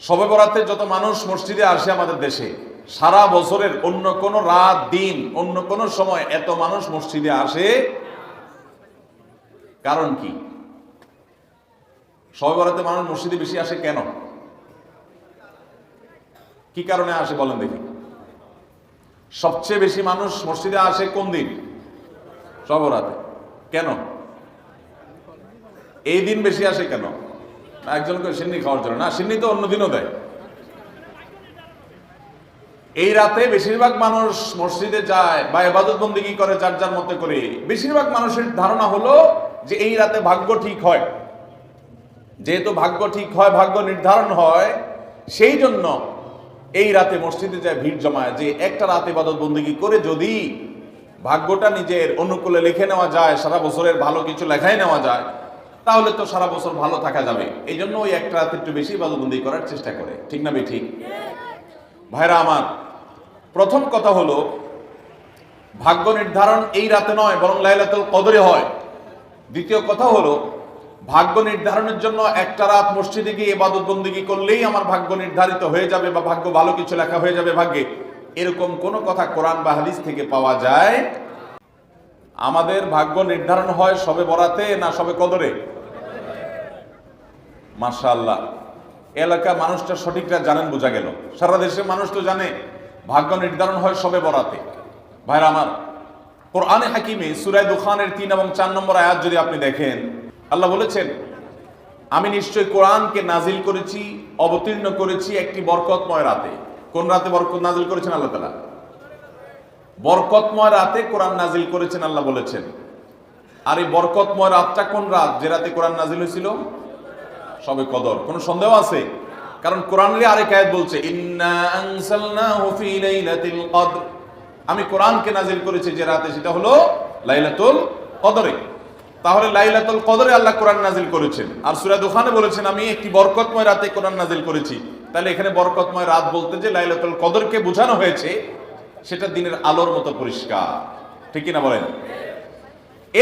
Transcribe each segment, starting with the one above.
সবে বরাতে যত মানুষ মসজিদে আসে আমাদের দেশে, সারা বছরের অন্য কোন রাত, দিন, অন্য কোন সময় এত মানুষ মসজিদে আসে? কারণ কি? সবে বরাতে মানুষ মসজিদে বেশি আসে কেন? কি কারণে আসে বলেন দেখি। সবচেয়ে বেশি মানুষ মসজিদে আসে কোন দিন? সবরাতে কেন? এই দিন বেশি আসে কেন? একজনকে সিন্নি খাওয়ার জন্য। না, সিন্নি তো অন্য দিনও দেয়। এই রাতে বেশিরভাগ মানুষ মসজিদে যায় বা এবাদত বন্দিগি করে যার যার মতে করে। বেশিরভাগ মানুষের ধারণা হলো যে এই রাতে ভাগ্য ঠিক হয়। যেহেতু ভাগ্য ঠিক হয়, ভাগ্য নির্ধারণ হয়, সেই জন্য এই রাতে মসজিদে যায় ভিড় জমায় যে একটা রাতে ইবাদত বন্দিগি করে যদি ভাগ্যটা নিজের অনুকূলে লিখে নেওয়া যায়, সারা বছরের ভালো কিছু লেখাই নেওয়া যায়। তাহলে তো সারা বছর ভালো থাকা যাবে। এই জন্য ওই একটা রাতে একটু বেশি বাদবন্দি করার চেষ্টা করে। ঠিক না ঠিক ভাইরা আমার, প্রথম কথা হলো, ভাগ্য নির্ধারণ এই রাতে নয়, বরং লাইলাতুল কদরে হয়। দ্বিতীয় কথা হলো, ভাগ্য নির্ধারণের জন্য একটা রাত মসজিদে গিয়ে ইবাদত বন্দিগি করলেই আমার ভাগ্য নির্ধারিত হয়ে যাবে বা ভাগ্য ভালো কিছু লেখা হয়ে যাবে ভাগ্যে। এরকম কোনো কথা কোরআন বা হাদিস থেকে পাওয়া যায়? আমাদের ভাগ্য নির্ধারণ হয় সবে বরাতে না সবে কদরে? মাশাআল্লাহ। এলাকা মানুষটা সঠিকটা জানেন বোঝা গেল। সারা দেশের মানুষ তো জানে, ভাগ্য নির্ধারণ হয় সবে বরাতে। ভাইরা আমার, কোরআনে হাকিমে সুরায় দুখানের তিন এবং চার নম্বর আয়াত যদি আপনি দেখেন, আল্লাহ বলেছেন, আমি নিশ্চয় কোরআনকে নাজিল করেছি, অবতীর্ণ করেছি একটি বরকতময় রাতে। কোন রাতে বরকত নাজিল করেছেন আল্লাহ তালা বরকতময় রাতে কোরআন নাজিল করেছেন আল্লাহ বলেছেন। আর এই বরকতময় রাতটা কোন রাত? যে রাতে কোরআন নাজিল হয়েছিল? সবে কদর। কোনো সন্দেহ আছে? কারণ কোরআনের আরেক আয়াত বলছে আমি কোরআনকে নাজিল করেছি যে রাতে, সেটা হলো লাইলাতুল কদরে। তাহলে লাইলাতুল কদরে আল্লাহ কোরআন নাজিল করেছেন। আর সূরা দুখানে বলেছেন, আমি একটি বরকতময় রাতে কোরআন নাজিল করেছি। তাহলে এখানে বরকতময় রাত বলতে যে লাইলাতুল কদরকে বোঝানো হয়েছে, সেটা দিনের আলোর মতো পরিষ্কার। ঠিক কি না বলেন?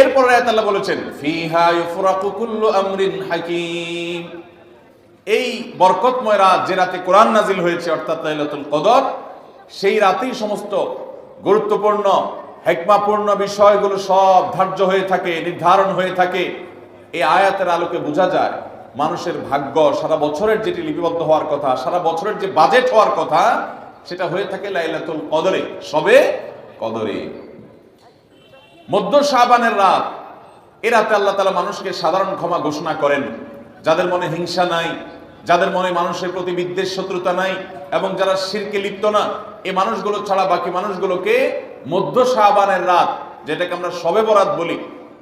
এরপর আয়াত বলেছেন, ফিহা ইউফরাকু আমরিন হাকিম। এই বরকতময় রাত যে রাতে কোরআন নাজিল হয়েছে, অর্থাৎ লাইলাতুল কদর, সেই রাতেই সমস্ত গুরুত্বপূর্ণ, হেকমাপূর্ণ বিষয়গুলো সব ধার্য হয়ে থাকে, নির্ধারণ হয়ে থাকে। এই আয়াতের আলোকে বোঝা যায়, মানুষের ভাগ্য সারা বছরের যেটি লিপিবদ্ধ হওয়ার কথা, সারা বছরের যে বাজেট হওয়ার কথা, সেটা হয়ে থাকে লাইলাতুল কদরে। সবে কদরে। মধ্য শাহবানের রাত। এ রাতে আল্লাহ তালা মানুষকে সাধারণ ক্ষমা ঘোষণা করেন। যাদের মনে হিংসা নাই, যাদের মনে মানুষের প্রতি বিদ্বেষ, শত্রুতা নাই, এবং যারা শিরকে লিপ্ত না এই মানুষগুলো ছাড়া বাকি মানুষগুলোকে মধ্য শাহবানের রাত, যেটাকে আমরা সবে বরাত বলি।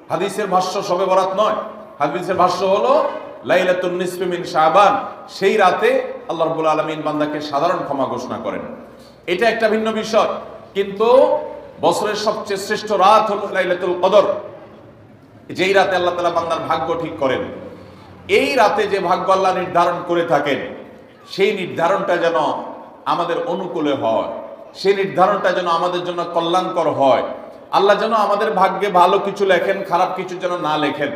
হাদিসের ভাষ্য সবে বরাত নয়। হাদিসের ভাষ্য হলো, লাইলাতুন নিসফি শাহবান সেই রাতে আল্লাহ রাব্বুল আলামিন বান্দাকে সাধারণ ক্ষমা ঘোষণা করেন। এটা একটা ভিন্ন বিষয়। কিন্তু বছরের সবচেয়ে শ্রেষ্ঠ রাত হলো লাইলাতুল কদর। যেই রাতে আল্লাহ তালা বান্দার ভাগ্য ঠিক করেন, এই রাতে যে ভাগ্য আল্লাহ নির্ধারণ করে থাকেন, সেই নির্ধারণটা যেন আমাদের অনুকূলে হয়, সেই নির্ধারণটা যেন আমাদের জন্য কল্যাণকর হয়। আল্লাহ যেন আমাদের ভাগ্যে ভালো কিছু লেখেন, খারাপ কিছু যেন না লেখেন।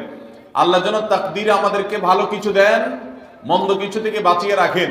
আল্লাহ যেন তাকদিরে আমাদেরকে ভালো কিছু দেন, মন্দ কিছু থেকে বাঁচিয়ে রাখেন।